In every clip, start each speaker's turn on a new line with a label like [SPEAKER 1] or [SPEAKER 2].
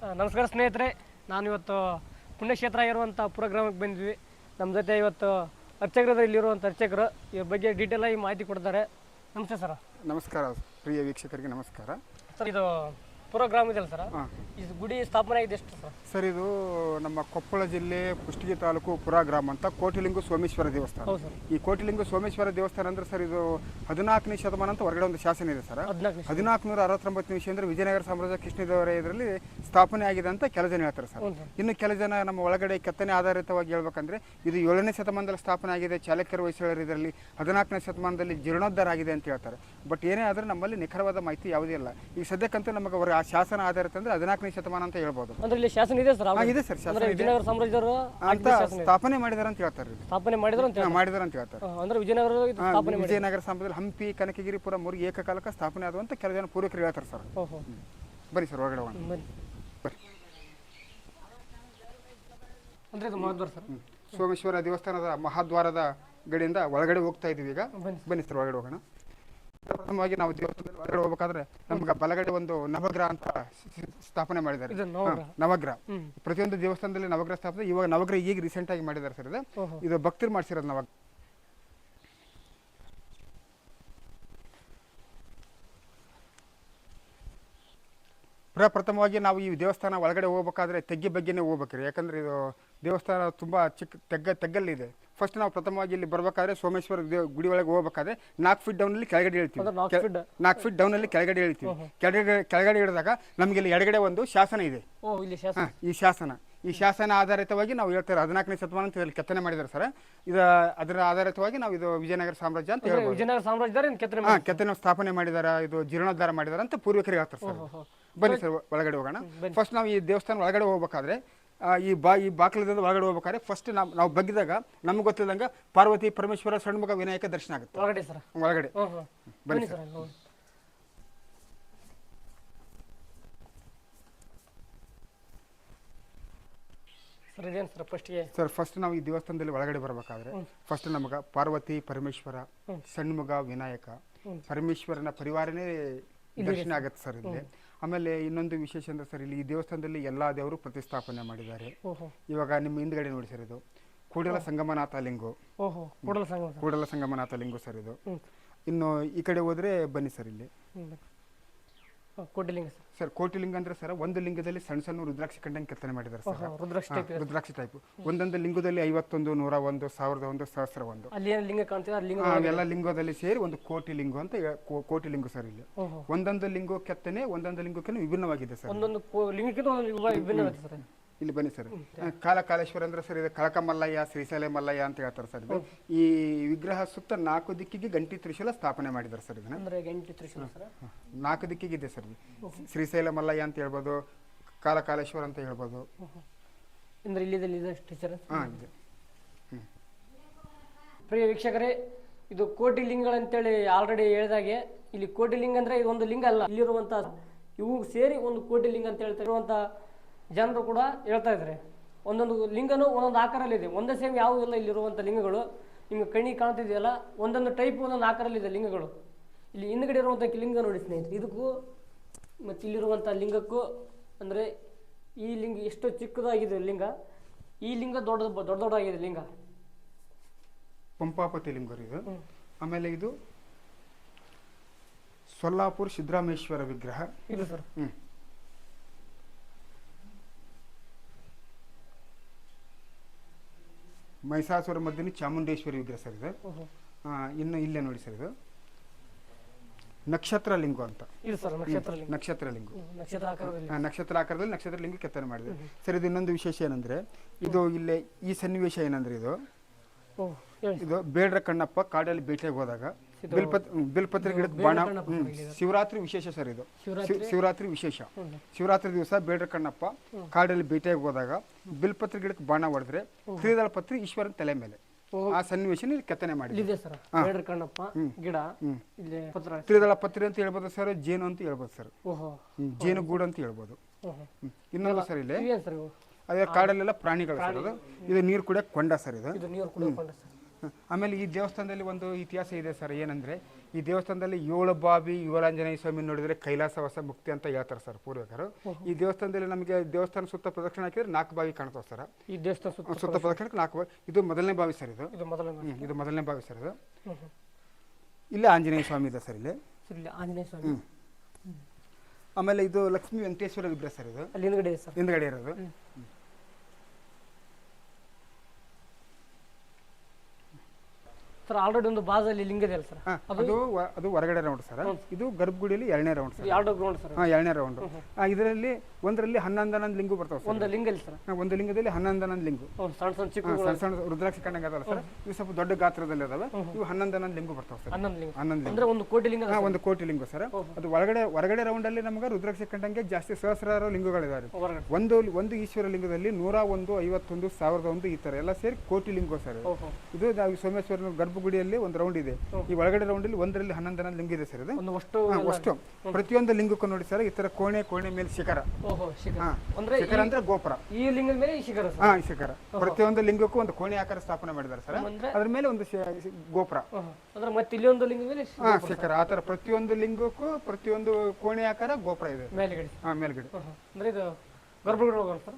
[SPEAKER 1] ನಮಸ್ಕಾರ ಸ್ನೇಹಿತರೆ ನಾನು ಇವತ್ತು ಪುಣ್ಯಕ್ಷೇತ್ರ ಇರುವಂಥ ಪುರ ಗ್ರಾಮಕ್ಕೆ ಬಂದಿದ್ವಿ. ನಮ್ಮ ಜೊತೆ ಇವತ್ತು ಅರ್ಚಕರು ಇಲ್ಲಿರುವಂಥ ಅರ್ಚಕರು. ಇವ್ರ ಬಗ್ಗೆ ಡೀಟೇಲಾಗಿ ಮಾಹಿತಿ ಕೊಡ್ತಾರೆ. ನಮಸ್ತೆ ಸರ್.
[SPEAKER 2] ನಮಸ್ಕಾರ ಪ್ರಿಯ ವೀಕ್ಷಕರಿಗೆ ನಮಸ್ಕಾರ.
[SPEAKER 1] ಸರ್ ಇದು ಪುರ ಗ್ರಾಮ ಇದೆಯಲ್ಲ ಸರ್? ಇದು ಗುಡಿ ಸ್ಥಾಪನೆ ಆಗಿದೆ ಎಷ್ಟು ಸರ್?
[SPEAKER 2] ಸರ್ ಇದು ನಮ್ಮ ಕೊಪ್ಪಳ ಜಿಲ್ಲೆ ಕುಷ್ಟಗಿ ತಾಲೂಕು ಪುರ ಗ್ರಾಮ ಅಂತ ಕೋಟಿಲಿಂಗ ಸೋಮೇಶ್ವರ ದೇವಸ್ಥಾನ.
[SPEAKER 1] ಹೌದು ಸರ್.
[SPEAKER 2] ಈ ಕೋಟಿಲಿಂಗ ಸೋಮೇಶ್ವರ ದೇವಸ್ಥಾನ ಅಂದ್ರೆ ಸರ್ ಇದು ಹದಿನಾಲ್ಕನೇ ಶತಮಾನ ಅಂತ ಹೊರಗಡೆ ಒಂದು ಶಾಸನ ಇದೆ ಸರ್.
[SPEAKER 1] ಹದಿನಾಲ್ಕು ಹದಿನಾಲ್ಕುನೂರ
[SPEAKER 2] ಹದಿನಾಲ್ಕು ನೂರ ಅರವತ್ತೊಂಬತ್ತು ನಿಮಿಷ ಅಂದ್ರೆ ವಿಜಯನಗರ ಸಾಮ್ರಾಜ್ಯ ಕೃಷ್ಣದೇವರ ಇದರಲ್ಲಿ ಸ್ಥಾಪನೆ ಆಗಿದೆ ಅಂತ ಕೆಲ ಜನ ಹೇಳ್ತಾರೆ ಸರ್. ಇನ್ನು ಕೆಲ ಜನ ನಮ್ಮ ಒಳಗಡೆ ಕೆತ್ತನೆ ಆಧಾರಿತವಾಗಿ ಹೇಳ್ಬೇಕಂದ್ರೆ ಇದು ಏಳನೇ ಶತಮಾನದಲ್ಲಿ ಸ್ಥಾಪನೆ ಆಗಿದೆ ಚಾಲುಕ್ಯರ ಹೊಯ್ಸಳರು ಇದರಲ್ಲಿ ಹದಿನಾಲ್ಕನೇ ಶತಮಾನದಲ್ಲಿ ಜೀರ್ಣೋದ್ಧಾರ ಆಗಿದೆ ಅಂತ ಹೇಳ್ತಾರೆ. ಬಟ್ ಏನೇ ಆದರೂ ನಮ್ಮಲ್ಲಿ ನಿಖರವಾದ ಮಾಹಿತಿ ಯಾವುದೇ ಇಲ್ಲ. ಈಗ ಸದ್ಯಕ್ಕಂತೂ ನಮಗೆ ಅವರ ಶಾಸನ ಆಧಾರಿತ ಅಂದ್ರೆ ಹದಿನಾಲ್ಕನೇ ಶತಮಾನ ಅಂತ ಹೇಳ್ಬೋದು.
[SPEAKER 1] ಅಂದ್ರೆ ಇಲ್ಲಿ ಶಾಸನ ಇದೆ ಸರ್
[SPEAKER 2] ಹಾ, ಇದೆ ಸರ್ ಶಾಸನ
[SPEAKER 1] ಅಂದ್ರೆ
[SPEAKER 2] ಇದೆ.
[SPEAKER 1] ವಿಜಯನಗರ ಸಾಮ್ರಾಜ್ಯದವರು
[SPEAKER 2] ಅಂತ ಸ್ಥಾಪನೆ ಮಾಡಿದಾರ ಅಂತ ಹೇಳ್ತಾರೆ.
[SPEAKER 1] ಸ್ಥಾಪನೆ ಮಾಡಿದ್ರು ಅಂತ
[SPEAKER 2] ಹಾ, ಮಾಡಿದಾರೆ ಅಂತ ಹೇಳ್ತಾರೆ.
[SPEAKER 1] ಅಂದ್ರೆ ವಿಜಯನಗರ ಇದು
[SPEAKER 2] ಹಾ,
[SPEAKER 1] ಸ್ಥಾಪನೆ ಮಾಡಿ
[SPEAKER 2] ವಿಜಯನಗರ ಸಾಮ್ರಾಜ್ಯದಲ್ಲಿ ಹಂಪಿ ಕನಕಗಿರಿಪುರ ಮೂರು ಏಕಕಾಲಕ್ಕೆ ಸ್ಥಾಪನೆ ಆದಂತ ಕೆಲ ಜನ ಪೂರ್ವಕರು ಹೇಳ್ತಾರೆ ಸರ್.
[SPEAKER 1] ಓಹೋ
[SPEAKER 2] ಬನ್ನಿ ಸರ್ ಒಳಗಡೆ ಹೋಗೋಣ.
[SPEAKER 1] ಬನ್ನಿ. ಅಂದ್ರೆ ಇದು ಮಹದ್ವಾರ ಸರ್.
[SPEAKER 2] ಸೋಮೇಶ್ವರ ದೇವಸ್ಥಾನದ ಮಹಾದ್ವಾರದ ಗಡಿಯಿಂದ ಒಳಗಡೆ ಹೋಗ್ತಾ ಇದೀವಿ ಈಗ.
[SPEAKER 1] ಬನ್ನಿ
[SPEAKER 2] ಬನ್ನಿ ಸರ್ ಒಳಗಡೆ ಹೋಗೋಣ. ಪ್ರಥಮವಾಗಿ ನಾವು ದೇವಸ್ಥಾನದಲ್ಲಿ ಹೊರಗಡೆ ಹೋಗ್ಬೇಕಾದ್ರೆ ನಮ್ಗೆ ಬಲಗಡೆ ಒಂದು ನವಗ್ರಹ ಅಂತ ಸ್ಥಾಪನೆ ಮಾಡಿದ್ದಾರೆ.
[SPEAKER 1] ನವಗ್ರಹ.
[SPEAKER 2] ಪ್ರತಿಯೊಂದು ದೇವಸ್ಥಾನದಲ್ಲಿ ನವಗ್ರಹ ಸ್ಥಾಪನೆ ಇವಾಗ ನವಗ್ರಹ ಈಗ ರೀಸೆಂಟ್ ಆಗಿ ಮಾಡಿದ್ದಾರೆ ಸರ್ ಇದು. ಇದು ಭಕ್ತರು ಮಾಡಿಸಿರೋದು ನವಗ್ರಹ. ಪ್ರಪ್ರಥಮವಾಗಿ ನಾವು ಈ ದೇವಸ್ಥಾನ ಒಳಗಡೆ ಹೋಗ್ಬೇಕಾದ್ರೆ ತೆಗ್ಗೆ ಬಗ್ಗೆನೇ ಹೋಗ್ಬೇಕ್ರಿ. ಯಾಕಂದ್ರೆ ಇದು ದೇವಸ್ಥಾನ ತುಂಬಾ ಚಿಕ್ಕ ತೆಗ್ಗ ತೆಗ್ಗಲ್ಲಿದೆ. ಫಸ್ಟ್ ನಾವು ಪ್ರಥಮವಾಗಿ ಇಲ್ಲಿ ಬರಬೇಕಾದ್ರೆ ಸೋಮೇಶ್ವರ ಗುಡಿ ಒಳಗೆ ಹೋಗ್ಬೇಕಾದ್ರೆ ನಾಲ್ಕು ಫೀಟ್ ಡೌನ್ ಅಲ್ಲಿ ಕೆಳಗಡೆ ಹೇಳ್ತೀವಿ.
[SPEAKER 1] ಅಂದ್ರೆ ನಾಲ್ಕು ಫೀಟ್
[SPEAKER 2] ನಾಲ್ಕು ಫೀಟ್ ಡೌನ್ ಅಲ್ಲಿ ಕೆಳಗಡೆ ಹೇಳ್ತೀವಿ. ಕೆಳಗಡೆ ಕೆಳಗಡೆ ಇಳಿದಾಗ ನಮ್ಗೆ ಇಲ್ಲಿ ಎಡಗಡೆ ಒಂದು ಶಾಸನ ಇದೆ.
[SPEAKER 1] ಓ ಇಲ್ಲಿ ಶಾಸನ.
[SPEAKER 2] ಹಾ, ಈ ಶಾಸನ. ಈ ಶಾಸನ ಆಧಾರಿತವಾಗಿ ನಾವು ಹೇಳ್ತಾರೆ ಹದಿನಾಲ್ಕನೇ ಶತಮಾನ ಅಂತ ಇದರಲ್ಲಿ ಕೆತ್ತನೆ ಮಾಡಿದ್ದಾರೆ ಸರ್. ಇದು ಅದರ ಆಧಾರಿತವಾಗಿ ನಾವು ಇದು ವಿಜಯನಗರ ಸಾಮ್ರಾಜ್ಯ ಅಂತ
[SPEAKER 1] ಅಂದ್ರೆ
[SPEAKER 2] ಹೇಳ್ಬೋದು.
[SPEAKER 1] ವಿಜಯನಗರ ಸಾಮ್ರಾಜ್ಯದವ್ರು ಇನ್ನು ಕೆತ್ತನೆ
[SPEAKER 2] ಹಾ ಕೆತ್ತನೆ ಸ್ಥಾಪನೆ ಮಾಡಿದಾರ ಇದು ಜೀರ್ಣೋದ್ಧಾರ ಮಾಡಿದಾರ ಅಂತ ಪೂರ್ವಿಕರಿಗೆ ಹೇಳ್ತಾರೆ ಸರ್. ಬನ್ನಿ ಸರ್ ಒಳಗಡೆ ಹೋಗೋಣ. ಫಸ್ಟ್ ನಾವು ಈ ದೇವಸ್ಥಾನ ಒಳಗಡೆ ಹೋಗ್ಬೇಕಾದ್ರೆ ಈ ಬಾ ಈ ಬಾಕ್ಲದಿಂದ ಒಳಗಡೆ ಹೋಗ್ಬೇಕಾದ್ರೆ ಫಸ್ಟ್ ನಾವು ನಾವು ಬಗ್ಗಿದಾಗ ನಮ್ಗೆ ಗೊತ್ತಿಲ್ಲದಂಗೆ ಪಾರ್ವತಿ ಪರಮೇಶ್ವರ ಸಣ್ಮುಖ ವಿನಾಯಕ ದರ್ಶನ ಆಗುತ್ತೆ.
[SPEAKER 1] ಒಳಗಡೆ ಸರ್.
[SPEAKER 2] ಒಳಗಡೆ
[SPEAKER 1] ಬನ್ನಿ ಸರ್. ಸರ್
[SPEAKER 2] ಫಸ್ಟ್ ನಾವು ಈ ದೇವಸ್ಥಾನದಲ್ಲಿ ಒಳಗಡೆ ಬರಬೇಕಾದ್ರೆ ಫಸ್ಟ್ ನಮಗ ಪಾರ್ವತಿ ಪರಮೇಶ್ವರ ಸಣ್ಮುಗ ವಿನಾಯಕ ಪರಮೇಶ್ವರನ ಪರಿವಾರನೇ ದರ್ಶನ ಆಗತ್ತೆ ಸರ್ ಇಲ್ಲಿ. ಆಮೇಲೆ ಇನ್ನೊಂದು ವಿಶೇಷ ಅಂದ್ರೆ ಸರ್ ಇಲ್ಲಿ ಈ ದೇವಸ್ಥಾನದಲ್ಲಿ ಎಲ್ಲ ದೇವರು ಪ್ರತಿಷ್ಠಾಪನೆ ಮಾಡಿದ್ದಾರೆ.
[SPEAKER 1] ಓಹೋ.
[SPEAKER 2] ಇವಾಗ ನಿಮ್ಮ ಹಿಂದ್ಗಡೆ ನೋಡಿ ಸರ್ ಇದು. ಕೂಡಲ ಸಂಗಮನಾಥ ಲಿಂಗು.
[SPEAKER 1] ಓಹೋ. ಕೂಡಲ ಸಂಗಮ ಸರ್
[SPEAKER 2] ಕೂಡಲ ಸಂಗಮನಾಥ ಲಿಂಗು ಸರ್ ಇದು. ಇನ್ನು ಈ ಕಡೆ ಹೋದ್ರೆ ಬನ್ನಿ ಸರ್ ಇಲ್ಲಿ.
[SPEAKER 1] ಕೋಟಿಲಿಂಗ ಸರ್.
[SPEAKER 2] ಸರ್ ಕೋಟಿ ಲಿಂಗ ಅಂದ್ರೆ ಸರ್ ಒಂದು ಲಿಂಗದಲ್ಲಿ ಸಣ್ಣ ಸಣ್ಣ ರುದ್ರಾಕ್ಷಿ ಕಂಡಂಗೆ ಕೆತ್ತನೆ ಮಾಡಿದ್ದಾರೆ ಸರ್.
[SPEAKER 1] ರುದ್ರಾಕ್ಷಿ ಟೈಪ್
[SPEAKER 2] ರುದ್ರಾಕ್ಷಿ ಟೈಪ್ ಒಂದೊಂದು ಲಿಂಗದಲ್ಲಿ ಐವತ್ತೊಂದು ನೂರ ಒಂದು ಸಾವಿರದ ಒಂದು ಸಹಸ್ರ ಒಂದು.
[SPEAKER 1] ಅಲ್ಲಿ ಏನು ಲಿಂಗ ಆ
[SPEAKER 2] ಅವೆಲ್ಲ ಲಿಂಗದಲ್ಲಿ ಸೇರಿ ಒಂದು ಕೋಟಿ ಲಿಂಗ ಅಂತ ಕೋಟಿ ಲಿಂಗ ಸರ್ ಇಲ್ಲಿ. ಒಂದೊಂದು ಲಿಂಗ ಕೆತ್ತನೆ ಒಂದೊಂದು ಲಿಂಗಕ್ಕೆ ವಿಭಿನ್ನವಾಗಿದೆ ಸರ್.
[SPEAKER 1] ಒಂದೊಂದು ಕೋ- ಲಿಂಗಕ್ಕಿಂತ ಒಂದೊಂದು ವಿಭಾ- ವಿಭಿನ್ನ ಸರ್.
[SPEAKER 2] ಇಲ್ಲಿ ಬನ್ನಿ ಸರ್. ಕಾಲ ಕಾಲೇಶ್ವರ ಅಂದ್ರೆ ಸರ್ ಇದು ಕಳಕ ಮಲ್ಲಯ್ಯ ಶ್ರೀಶೈಲ ಮಲ್ಲಯ್ಯ ಅಂತ ಹೇಳ್ತಾರೆ ಸರ್ ಇದು. ಈ ವಿಗ್ರಹ ಸುತ್ತ ನಾಲ್ಕು ದಿಕ್ಕಿಗೆ ಗಂಟಿ ತ್ರಿಶೂಲ ಸ್ಥಾಪನೆ ಮಾಡಿದ್ದಾರೆ ಸರ್ ಇದನ್ನ.
[SPEAKER 1] ಅಂದ್ರೆ ಗಂಟಿ ತ್ರಿಶೂಲ ಸರ್?
[SPEAKER 2] ನಾಲ್ಕು ದಿಕ್ಕಿಗೆ ಇದೆ ಸರ್. ಶ್ರೀಶೈಲ ಮಲ್ಲಯ್ಯ ಅಂತ ಹೇಳ್ಬೋದು ಕಾಲ ಕಾಲೇಶ್ವರ ಅಂತ ಹೇಳ್ಬೋದು.
[SPEAKER 1] ಅಂದ್ರೆ ಇಲ್ಲಿದೆ ಇದೆ ಟೀಚರ್
[SPEAKER 2] ಹಾ ಇದೆ.
[SPEAKER 1] ಪ್ರಿಯ ವೀಕ್ಷಕರೇ ಇದು ಕೋಟಿ ಲಿಂಗಗಳಂತೇಳಿ ಆಲ್ರೆಡಿ ಹೇಳಿದಾಗೆ ಇಲ್ಲಿ ಕೋಟಿ ಲಿಂಗ ಅಂದ್ರೆ ಇದೊಂದು ಲಿಂಗ ಅಲ್ಲ ಇಲ್ಲಿರುವಂತ ಇವು ಸೇರಿ ಒಂದು ಕೋಟಿ ಲಿಂಗ ಅಂತ ಹೇಳ್ತಾ ಇರುವಂತ ಜನರು ಕೂಡ ಹೇಳ್ತಾ ಇದ್ದಾರೆ ಒಂದೊಂದು ಲಿಂಗನೂ ಒಂದೊಂದು ಆಕಾರಲ್ಲಿದೆ. ಒಂದೇ ಸೇಮ್ ಯಾವುದೂ ಇಲ್ಲ ಇಲ್ಲಿರುವಂತ ಲಿಂಗಗಳು. ನಿಮ್ಗೆ ಕಣ್ಣಿಗೆ ಕಾಣ್ತಿದೆಯಲ್ಲ ಒಂದೊಂದು ಟೈಪ್ ಒಂದೊಂದು ಆಕಾರಲ್ಲಿದೆ ಲಿಂಗಗಳು. ಇಲ್ಲಿ ಹಿಂದ್ಗಡೆ ಇರುವಂಥ ಲಿಂಗ ನೋಡಿ ಸ್ನೇಹಿತರೆ ಇದಕ್ಕೂ ಮತ್ತು ಇಲ್ಲಿರುವಂಥ ಲಿಂಗಕ್ಕೂ ಅಂದರೆ ಈ ಲಿಂಗ ಎಷ್ಟು ಚಿಕ್ಕದಾಗಿದೆ ಲಿಂಗ. ಈ ಲಿಂಗ ದೊಡ್ಡ ದೊಡ್ಡ ದೊಡ್ಡದಾಗಿದೆ ಲಿಂಗ.
[SPEAKER 2] ಪಂಪಾಪತಿ ಲಿಂಗ ಇದು. ಆಮೇಲೆ ಇದು ಸೊಲ್ಲಾಪುರ್ ಸಿದ್ದರಾಮೇಶ್ವರ ವಿಗ್ರಹ.
[SPEAKER 1] ಇದು ಸರ್.
[SPEAKER 2] ಹ್ಮ್. ಮಹಿಷಾಸುರ ಮಧ್ಯೆ ಚಾಮುಂಡೇಶ್ವರಿ ವಿಗ್ರಹ ಸರ್ ಇದು. ಇನ್ನು ಇಲ್ಲೇ ನೋಡಿ ಸರ್ ಇದು. ನಕ್ಷತ್ರ ಲಿಂಗು ಅಂತ.
[SPEAKER 1] ಇದು ಸರ್ ನಕ್ಷತ್ರ ಲಿಂಗ.
[SPEAKER 2] ನಕ್ಷತ್ರ ಲಿಂಗು.
[SPEAKER 1] ನಕ್ಷತ್ರ ಆಕಾರದಲ್ಲಿ.
[SPEAKER 2] ನಕ್ಷತ್ರ ಆಕಾರದಲ್ಲಿ ನಕ್ಷತ್ರ ಲಿಂಗ ಕೆತ್ತನೆ ಮಾಡಿದೆ. ಸರ್ ಇದು ಇನ್ನೊಂದು ವಿಶೇಷ ಏನಂದ್ರೆ ಇದು ಇಲ್ಲೇ ಈ ಸನ್ನಿವೇಶ ಏನಂದ್ರೆ ಇದು. ಇದು ಬೇಡ್ರ ಕಣ್ಣಪ್ಪ ಕಾಡಲ್ಲಿ ಬೇಟೆಗೆ ಹೋದಾಗ ಬಿಲ್ಪತ್ರೆ ಗಿಡದ ಬಾಣ ಶಿವರಾತ್ರಿ ವಿಶೇಷ ಸರ್ ಇದು.
[SPEAKER 1] ಶಿವರಾತ್ರಿ?
[SPEAKER 2] ಶಿವ- ವಿಶೇಷ. ಶಿವರಾತ್ರಿ ದಿವಸ ಬೇಡ್ರ ಕಣ್ಣಪ್ಪ ಕಾಡಲ್ಲಿ ಬೇಟೆಗೆ ಹೋದಾಗ ಬಿಲ್ಪತ್ರೆ ಗಿಡಕ್ಕೆ ಬಾಣ ಹೊಡೆದ್ರೆ ತ್ರಿದಳ ಪತ್ರಿ ಈಶ್ವರನ ತಲೆ ಮೇಲೆ. ಆ ಸನ್ನಿವೇಶ ಇಲ್ಲಿ ಕೆತ್ತನೆ ಮಾಡಿದೆ
[SPEAKER 1] ಸರ್. ಬೇಡ್ರ ಕಣ್ಣಪ್ಪ ಗಿಡ. ಇಲ್ಲಿ
[SPEAKER 2] ತ್ರಿದಳ ಪತ್ರಿ ಅಂತ ಹೇಳ್ಬೋದು ಸರ್ ಜೇನು ಅಂತ ಹೇಳ್ಬೋದು ಸರ್. ಜೇನು ಗೂಡು ಅಂತ ಹೇಳ್ಬೋದು. ಇನ್ನೊಂದು ಸರ್ ಇಲ್ಲಿ. ಅದೇ ಕಾಡಲ್ಲೆಲ್ಲ ಪ್ರಾಣಿಗಳು ಸರ್ ಇದು ನೀರು ಕುಡಿಯಕ್ಕೆ ಕೊಂಡ ಸರ್ ಇದು.
[SPEAKER 1] ನೀರು ಸರ್
[SPEAKER 2] ಹ್ಮ್. ಆಮೇಲೆ ಈ ದೇವಸ್ಥಾನದಲ್ಲಿ ಒಂದು ಇತಿಹಾಸ ಇದೆ ಸರ್ ಏನಂದರೆ ಈ ದೇವಸ್ಥಾನದಲ್ಲಿ ಏಳು ಬಾವಿ ಏಳು ಆಂಜನೇಯ ಸ್ವಾಮಿ ಕೈಲಾಸ ಕೈಲಾಸವಾಸ ಮುಕ್ತಿ ಅಂತ ಹೇಳ್ತಾರೆ ಸರ್ ಪೂರ್ವಿಕರು. ಈ ದೇವಸ್ಥಾನದಲ್ಲಿ ನಮಗೆ ದೇವಸ್ಥಾನ ಸುತ್ತ ಪ್ರದಕ್ಷಿಣೆ ಹಾಕಿದ್ರೆ ನಾಲ್ಕು ಬಾವಿ ಕಾಣ್ತಾವೆ ಸರ್.
[SPEAKER 1] ಈ ದೇವಸ್ಥಾನ ಸುತ್ತ
[SPEAKER 2] ಸುತ್ತ ಪ್ರದಕ್ಷಿಣಕ್ಕೆ ನಾಲ್ಕು ಬಾವಿ ಇದು ಮೊದಲನೇ ಬಾವಿ ಸರ್ ಇದು.
[SPEAKER 1] ಇದು ಮೊದಲನೇ
[SPEAKER 2] ಇದು ಮೊದಲನೇ ಬಾವಿ ಸರ್ ಇದು. ಇಲ್ಲೇ ಆಂಜನೇಯ ಸ್ವಾಮಿ ಇದೆ ಸರ್ ಇಲ್ಲಿ.
[SPEAKER 1] ಆಂಜನೇಯ ಸ್ವಾಮಿ.
[SPEAKER 2] ಆಮೇಲೆ ಇದು ಲಕ್ಷ್ಮೀ ವೆಂಕಟೇಶ್ವರ ವಿಗ್ರಹ ಸರ್ ಇದು.
[SPEAKER 1] ಅಲ್ಲಿ ಹಿಂದ್ಗಡೆ ಸರ್.
[SPEAKER 2] ಹಿಂದ್ಗಡೆ ಇರೋದು.
[SPEAKER 1] ಸರ್ ಆಲ್ರೆಡಿ ಒಂದು ಬಾಜಲ್ಲಿ ಲಿಂಗ ಇದೆ ಅಲ್ಲ ಸರ್.
[SPEAKER 2] ಅದು ವ- ಅದು ಹೊರಗಡೆ ರೌಂಡ್ ಸರ್. ಇದು ಗರ್ಭಗುಡಿಯಲ್ಲಿ ಎರಡನೇ ರೌಂಡ್ ಸರ್.
[SPEAKER 1] ಎರಡು ಗ್ರೌಂಡ್ ಸರ್.
[SPEAKER 2] ಹಾ ಎರಡನೇ ರೌಂಡ್ ಇದರಲ್ಲಿ ಒಂದರಲ್ಲಿ ಹನ್ನೊಂದು ಹನ್ನೊಂದು ಲಿಂಗು ಬರ್ತಾವೆ ಸರ್.
[SPEAKER 1] ಒಂದು ಲಿಂಗ ಇಲ್ಲ ಸರ್.
[SPEAKER 2] ಹಾ, ಒಂದು ಲಿಂಗದಲ್ಲಿ ಹನ್ನೊಂದು ಹನ್ನೊಂದು ಲಿಂಗು
[SPEAKER 1] ಸಣ್ಣ ಸಣ್ಣ ಚಿಕ್ಕ
[SPEAKER 2] ಹಾ, ಸಣ್ಣ ಸಣ್ಣ ರುದ್ರಾಕ್ಷಿ ಕಂಡಂಗೆ ಅದಲ್ಲ ಸರ್. ಇವು ಸ್ವಲ್ಪ ದೊಡ್ಡ ಗಾತ್ರದಲ್ಲಿ ಅದಾವೆ. ಇವು ಹನ್ನೊಂದು ಹನ್ನೊಂದು ಲಿಂಗು ಬರ್ತಾವೆ ಸರ್.
[SPEAKER 1] ಹನ್ನೊಂದು ಲಿಂಗ.
[SPEAKER 2] ಹನ್ನೊಂದು ಲಿಂಗ.
[SPEAKER 1] ಅಂದ್ರೆ ಒಂದು ಕೋಟಿ ಲಿಂಗ
[SPEAKER 2] ಹಾ ಒಂದು ಕೋಟಿ ಲಿಂಗು ಸರ್. ಅದು ಒಳಗಡೆ ಹೊರಗಡೆ ರೌಂಡಲ್ಲಿ ನಮಗೆ ರುದ್ರಾಕ್ಷಿ ಕಂಡಂಗೆ ಜಾಸ್ತಿ ಸಹಸ್ರಾರು ಲಿಂಗಗಳಿದಾವೆ.
[SPEAKER 1] ಹೊರಗಡೆ.
[SPEAKER 2] ಒಂದು ಒಂದು ಈಶ್ವರ ಲಿಂಗದಲ್ಲಿ ನೂರ ಒಂದು ಐವತ್ತೊಂದು ಸಾವಿರದ ಒಂದು ಈ ಥರ ಎಲ್ಲ ಸೇರಿ ಕೋಟಿ ಲಿಂಗು ಸರ್. ಇದು.
[SPEAKER 1] ಸೋಮೇಶ್ವರ
[SPEAKER 2] ಗರ್ಭ ನಾವು ಸೋಮೇಶ್ವರನ ಗರ್ಭಗುಡಿಯಲ್ಲಿ ಒಂದು ರೌಂಡ್ ಇದೆ. ಈ ಒಳಗಡೆ ರೌಂಡಲ್ಲಿ ಒಂದರಲ್ಲಿ ಹನ್ನೊಂದು ಹನ್ನೊಂದು ಲಿಂಗ ಇದೆ ಸರ್ ಅದು
[SPEAKER 1] ಒಂದು ಅಷ್ಟು
[SPEAKER 2] ಪ್ರತಿಯೊಂದು ಲಿಂಗಕ್ಕೂ ನೋಡಿ ಸರ್ ಈ ತರ ಕೋಣೆ ಕೋಣೆ ಮೇಲೆ ಶಿಖರ.
[SPEAKER 1] ಶಿಖರ. ಅಂದ್ರೆ
[SPEAKER 2] ಗೋಪುರ.
[SPEAKER 1] ಈ ಲಿಂಗದ ಮೇಲೆ ಶಿಖರ
[SPEAKER 2] ಹಾ ಶಿಖರ. ಪ್ರತಿಯೊಂದು ಲಿಂಗಕ್ಕೂ ಒಂದು ಕೋಣೆ ಆಕಾರ ಸ್ಥಾಪನೆ ಮಾಡಿದ್ದಾರೆ ಸರ್.
[SPEAKER 1] ಅಂದ್ರೆ?
[SPEAKER 2] ಮೇಲೆ ಒಂದು ಗೋಪುರ.
[SPEAKER 1] ಅಂದ್ರೆ ಮತ್ತೆ ಇಲ್ಲಿ ಒಂದು ಲಿಂಗದ ಮೇಲೆ
[SPEAKER 2] ಹಾ ಶಿಖರ. ಆ ತರ ಪ್ರತಿಯೊಂದು ಲಿಂಗಕ್ಕೂ ಪ್ರತಿಯೊಂದು ಕೋಣೆ ಆಕಾರ ಗೋಪುರ ಇದೆ.
[SPEAKER 1] ಮೇಲ್ಗಡೆ.
[SPEAKER 2] ಹಾ ಮೇಲ್ಗಡೆ.
[SPEAKER 1] ಅಂದ್ರೆ ಇದು ಗರ್ಭಗುಡಿ ಹೋಗೋಣ ಸರ್?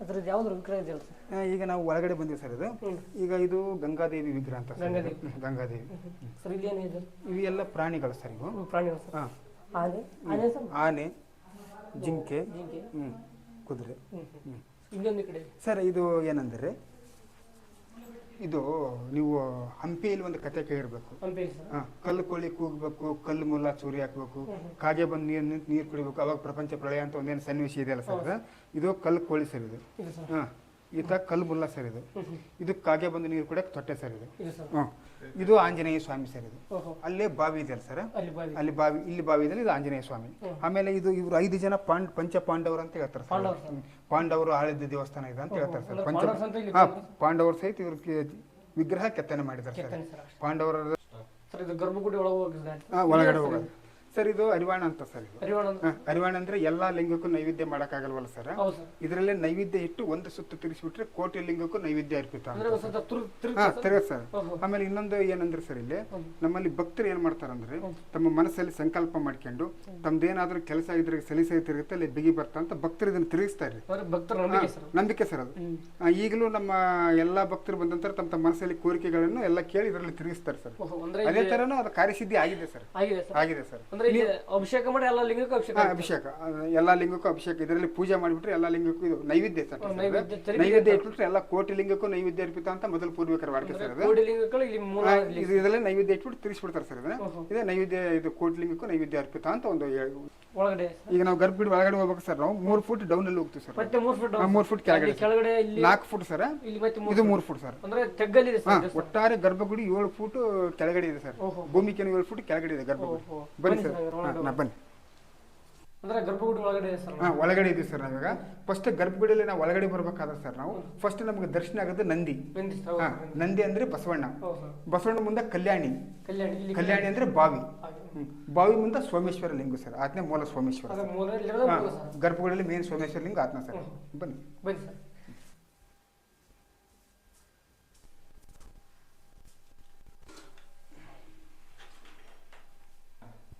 [SPEAKER 1] ಅದ್ರದ್ದು ಯಾವ್ದು ವಿಗ್ರಹ ಇದೆ ಸರ್
[SPEAKER 2] ಆ, ಈಗ ನಾವು ಒಳಗಡೆ ಬಂದಿವಿ ಸರ್ ಇದು. ಈಗ ಇದು ಗಂಗಾದೇವಿ ವಿಗ್ರಹ ಅಂತ ಸರ್ ಇದು.
[SPEAKER 1] ಗಂಗಾದೇವಿ.
[SPEAKER 2] ಹ್ಮ್, ಗಂಗಾದೇವಿ.
[SPEAKER 1] ಸರ್ ಇಲ್ಲಿ ಏನಿದೆ
[SPEAKER 2] ಇವು ಎಲ್ಲ ಪ್ರಾಣಿಗಳು ಸರ್ ಇವು.
[SPEAKER 1] ಹ್ಮ್, ಪ್ರಾಣಿಗಳು ಸರ್.
[SPEAKER 2] ಹಾ.
[SPEAKER 1] ಆನೆ? ಆನೆ ಸರ್?
[SPEAKER 2] ಆನೆ ಜಿಂಕೆ
[SPEAKER 1] ಜಿಂಕೆ.
[SPEAKER 2] ಹ್ಮ್ ಕುದುರೆ.
[SPEAKER 1] ಹ್ಮ್. ಹ್ಮ್. ಇನ್ನೊಂದು ಕಡೆ?
[SPEAKER 2] ಸರ್ ಇದು ಏನಂದರೆ ಇದು ನೀವು ಹಂಪಿಯಲ್ಲಿ ಒಂದು ಕತೆ ಕೇಳಿರ್ಬೇಕು ಹಾ, ಕಲ್ಲು ಕೋಳಿ ಕೂಗ್ಬೇಕು ಕಲ್ಲು ಮುಲ್ಲ ಚೂರಿ ಹಾಕ್ಬೇಕು ಕಾಗೆ ಬಂದು ನೀರು ನಿಂತು ನೀರು ಕುಡಿಬೇಕು ಅವಾಗ ಪ್ರಪಂಚ ಪ್ರಳಯ ಅಂತ ಒಂದೇನು ಸನ್ನಿವೇಶ ಇದೆಯಲ್ಲ ಸರ್? ಇದು. ಕಲ್ಲು ಕೋಳಿ ಸರ್ ಇದೆ. ಹಾ. ಈತ ಕಲ್ಲು ಮುಲ್ಲ ಸರ್ ಇದು. ಇದು ಕಾಗೆ ಬಂದು ನೀರು ಕುಡಿಯಕ್ಕೆ ತೊಟ್ಟೆ ಸರ್ ಇದು
[SPEAKER 1] ಇದೆ
[SPEAKER 2] ಇದು ಆಂಜನೇಯ ಸ್ವಾಮಿ ಸರ್ ಇದು ಅಲ್ಲೇ ಬಾವಿ ಇದೆಯಲ್ಲ ಸರ್?
[SPEAKER 1] ಅಲ್ಲಿ ಬಾವಿ.
[SPEAKER 2] ಇಲ್ಲಿ ಬಾವಿ ಇದೆ ಇದು ಆಂಜನೇಯ ಸ್ವಾಮಿ. ಆಮೇಲೆ ಇದು ಇವರು ಐದು ಜನ ಪಾಂಡ್ ಪಂಚ ಪಾಂಡವರು ಅಂತ ಹೇಳ್ತಾರೆ ಸರ್.
[SPEAKER 1] ಪಾಂಡವರು
[SPEAKER 2] ಆಳಿದ ದೇವಸ್ಥಾನ ಇದೆ ಅಂತ ಹೇಳ್ತಾರೆ ಸರ್. ಪಂಚ ಹಾ ಪಾಂಡವರು ಸಹಿತ ಇವ್ರ ವಿಗ್ರಹ ಕೆತ್ತನೆ ಮಾಡಿದ್ದಾರೆ ಸರ್. ಪಾಂಡವರ
[SPEAKER 1] ಸರ್ ಇದು ಗರ್ಭಗುಡಿ ಒಳಗೆ ಹೋಗಿದೆ
[SPEAKER 2] ಒಳಗಡೆ ಹೋಗೋದು. ಸರ್ ಇದು ಅರಿವಾಣ ಅಂತ ಸರ್ ಇದು. ಅರಿವಾಣ ಅಂದ್ರೆ ಎಲ್ಲಾ ಲಿಂಗಕ್ಕೂ ನೈವೇದ್ಯ ಮಾಡಕ್ಕಾಗಲ್ವಲ್ಲ ಸರ್ ಇದರಲ್ಲೇ ನೈವೇದ್ಯ ಇಟ್ಟು ಒಂದು ಸುತ್ತು ತಿರುಗಿಸ್ಬಿಟ್ರೆ ಕೋಟಿ ಲಿಂಗಕ್ಕೂ ನೈವೇದ್ಯ ಅರ್ಪಿತ ಸರ್ ಆಮೇಲೆ ಇನ್ನೊಂದು ಏನಂದ್ರೆ ಸರ್ ಇಲ್ಲಿ ನಮ್ಮಲ್ಲಿ ಭಕ್ತರು ಏನ್ ಮಾಡ್ತಾರಂದ್ರೆ ತಮ್ಮ ಮನಸ್ಸಲ್ಲಿ ಸಂಕಲ್ಪ ಮಾಡ್ಕೊಂಡು ತಮ್ದೇನಾದ್ರೂ ಕೆಲಸ ಇದ್ರೆ ಸಲಿಸೆ ತಿರುಗುತ್ತೆ ಅಲ್ಲಿ ಬಿಗಿ ಬರ್ತಾ ಅಂತ ಭಕ್ತರು ಇದನ್ನ ತಿರುಗಿಸ್ತಾರೆ
[SPEAKER 1] ನಂಬಿಕೆ ಸರ್
[SPEAKER 2] ಅದು. ಈಗಲೂ ನಮ್ಮ ಎಲ್ಲಾ ಭಕ್ತರು ಬಂದ ನಂತರ ತಮ್ಮ ತಮ್ಮ ಮನಸ್ಸಲ್ಲಿ ಕೋರಿಕೆಗಳನ್ನು ಎಲ್ಲ ಕೇಳಿ ಇದರಲ್ಲಿ ತಿರುಗಿಸ್ತಾರೆ ಸರ್ ಅದೇ ತರನು ಅದು ಕಾರ್ಯಸಿದ್ಧಿ ಆಗಿದೆ ಸರ್
[SPEAKER 1] ಆಗಿದೆ ಸರ್ ಅಂದ್ರೆ ಇಲ್ಲಿ ಅಭಿಷೇಕ ಮಾಡಿ ಎಲ್ಲ ಲಿಂಗಕ್ಕೂ ಅಭಿಷೇಕ
[SPEAKER 2] ಹಾ, ಅಭಿಷೇಕ. ಎಲ್ಲ ಲಿಂಗಕ್ಕೂ ಅಭಿಷೇಕ. ಇದರಲ್ಲಿ ಪೂಜೆ ಮಾಡಿಬಿಟ್ರೆ ಎಲ್ಲ ಲಿಂಗಕ್ಕೂ ಇದು ನೈವೇದ್ಯ ಸರ್.
[SPEAKER 1] ನೈವೇದ್ಯ
[SPEAKER 2] ಇಟ್ಬಿಟ್ರೆ ಎಲ್ಲ ಕೋಟಿ ಲಿಂಗಕ್ಕೂ ನೈವೇದ್ಯ ಅರ್ಪಿತ ಅಂತ ಮೊದಲು ಪೂರ್ವಿಕರ ವಾಡಿಕೆ ಸರ್
[SPEAKER 1] ಕೋಡಿ ಲಿಂಗಗಳು ಇಲ್ಲಿ ಮೂಲ
[SPEAKER 2] ಆ, ಇದು ಇದರಲ್ಲಿ ನೈವೇದ್ಯ ಇಟ್ಬಿಟ್ಟು ತಿರ್ಗಿಸ್ಬಿಡ್ತಾರೆ ಸರ್ ಇದನ್ನ.
[SPEAKER 1] ಓಹೋ.
[SPEAKER 2] ಇದೇ ನೈವೇದ್ಯ ಇದು ಕೋಟಿ ಲಿಂಗಕ್ಕೂ ನೈವೇದ್ಯ ಅರ್ಪಿತ ಅಂತ ಒಂದು ಹೇಳ್-
[SPEAKER 1] ಒಳಗಡೆ
[SPEAKER 2] ಈಗ ನಾವು ಗರ್ಭಗುಡಿ ಒಳಗಡೆ ಹೋಗ್ಬೇಕು ಸರ್ ನಾವು. ಮೂರು ಫುಟ್ ಡೌನ್ ಅಲ್ಲಿ ಹೋಗ್ತೀವಿ ಸರ್.
[SPEAKER 1] ಮತ್ತೆ ಮೂರ್ ಫುಟ್
[SPEAKER 2] ಮೂರು ಫುಟ್ ಕೆಳಗಡೆ.
[SPEAKER 1] ಕೆಳಗಡೆ ಇಲ್ಲಿ
[SPEAKER 2] ನಾಲ್ಕು ಫುಟ್ ಸರ್.
[SPEAKER 1] ಇಲ್ಲಿ ಮತ್ತೆ ಮೂರ್
[SPEAKER 2] ಇದು ಮೂರು ಫುಟ್ ಸರ್.
[SPEAKER 1] ಅಂದ್ರೆ ತೆಗ್ಗಲ್ಲಿದೆ
[SPEAKER 2] ಹಾ
[SPEAKER 1] ಸರ್.
[SPEAKER 2] ಒಟ್ಟಾರೆ ಗರ್ಭಗುಡಿ ಏಳು ಫುಟ್ ಕೆಳಗಡೆ ಇದೆ ಸರ್.
[SPEAKER 1] ಓಹೋ.
[SPEAKER 2] ಭೂಮಿಕೆನ ಏಳು ಫುಟ್ ಕೆಳಗಡೆ ಇದೆ ಗರ್ಭಗುಡಿ.
[SPEAKER 1] ಓಹೋ.
[SPEAKER 2] ಬನ್ನಿ
[SPEAKER 1] ಬನ್ನಿ
[SPEAKER 2] ಸರ್. ನಾ ಬನ್ನಿ.
[SPEAKER 1] ಅಂದ್ರೆ ಗರ್ಭಗುಡಿ ಒಳಗಡೆ ಸರ್
[SPEAKER 2] ಹಾಂ ಒಳಗಡೆ ಇದೀವಿ ಸರ್ ನಾವೀಗ ಫಸ್ಟ್ ಗರ್ಭಗುಡಿಯಲ್ಲಿ ನಾವು ಒಳಗಡೆ ಬರ್ಬೇಕಾದ್ರೆ ಸರ್ ನಾವು. ಫಸ್ಟ್ ನಮ್ಗೆ ದರ್ಶನ ಆಗುತ್ತೆ ನಂದಿ. ಹಾಂ ನಂದಿ. ಅಂದ್ರೆ ಬಸವಣ್ಣ. ಬಸವಣ್ಣ ಮುಂದೆ ಕಲ್ಯಾಣಿ.
[SPEAKER 1] ಕಲ್ಯಾಣಿ
[SPEAKER 2] ಕಲ್ಯಾಣಿ ಅಂದ್ರೆ ಬಾವಿ. ಬಾವಿ ಮುಂದೆ ಸೋಮೇಶ್ವರ ಲಿಂಗ ಸರ್. ಆತನೇ ಮೂಲ ಸೋಮೇಶ್ವರ ಗರ್ಭಗುಡಿಯಲ್ಲಿ ಮೇನ್ ಸೋಮೇಶ್ವರ ಲಿಂಗ ಆತ್ನ ಸರ್. ಬನ್ನಿ.
[SPEAKER 1] ಬನ್ನಿ ಸರ್.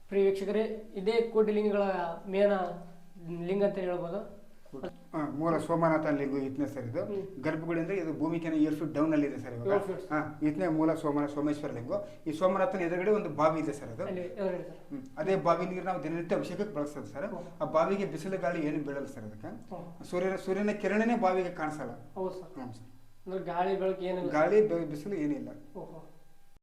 [SPEAKER 1] ಪ್ರಿಯ ವೀಕ್ಷಕರೇ ಇದೇ ಕೋಟಿ ಲಿಂಗಗಳ ಮೇನ ಲಿಂಗ ಅಂತ ಹೇಳ್ಬೋದು?
[SPEAKER 2] ಹಾ, ಮೂಲ ಸೋಮನಾಥ ಲಿಂಗ ಇತ್ನೆ ಸರ್ ಇದು. ಗರ್ಭಗುಡಿ ಅಂದ್ರೆ ಇದು ಭೂಮಿಕೆನ ಏಳು ಫೀಟ್ ಡೌನ್ ಅಲ್ಲಿ ಇದೆ ಸರ್ ಇವಾಗ.
[SPEAKER 1] ಏಳು feet.
[SPEAKER 2] ಹಾ ಇದನ್ನೇ ಮೂಲ ಸೋಮನ ಸೋಮೇಶ್ವರ ಲಿಂಗ. ಈ ಸೋಮನಾಥನ ಎದುರುಗಡೆ ಒಂದು ಬಾವಿ ಇದೆ ಸರ್ ಅದು.
[SPEAKER 1] ಅಲ್ಲಿ ಎದುರುಗಡೆ ಸರ್.
[SPEAKER 2] ಹ್ಮ್. ಅದೇ ಬಾವಿ ನೀರು ನಾವು ದಿನನಿತ್ಯ ಅಭಿಷೇಕಕ್ಕೆ ಬಳಸ್ತದೆ ಸರ್. ಆ ಬಾವಿಗೆ ಬಿಸಿಲು ಗಾಳಿ ಏನು ಬೀಳಲ್ಲ ಸರ್ ಅದಕ್ಕೆ.
[SPEAKER 1] ಹ್ಮ್.
[SPEAKER 2] ಸೂರ್ಯನ ಸೂರ್ಯನ ಕಿರಣನೇ ಬಾವಿಗೆ ಕಾಣಿಸಲ್ಲ.
[SPEAKER 1] ಹೌದು ಸರ್.
[SPEAKER 2] ಹ್ಮ್. ಸರ್.
[SPEAKER 1] ಅಂದ್ರೆ ಗಾಳಿ ಬೆಳಕು ಏನಿಲ್ಲ.
[SPEAKER 2] ಗಾಳಿ ಬೆ- ಬಿಸಿಲು ಏನಿಲ್ಲ.
[SPEAKER 1] ಓಹೋ.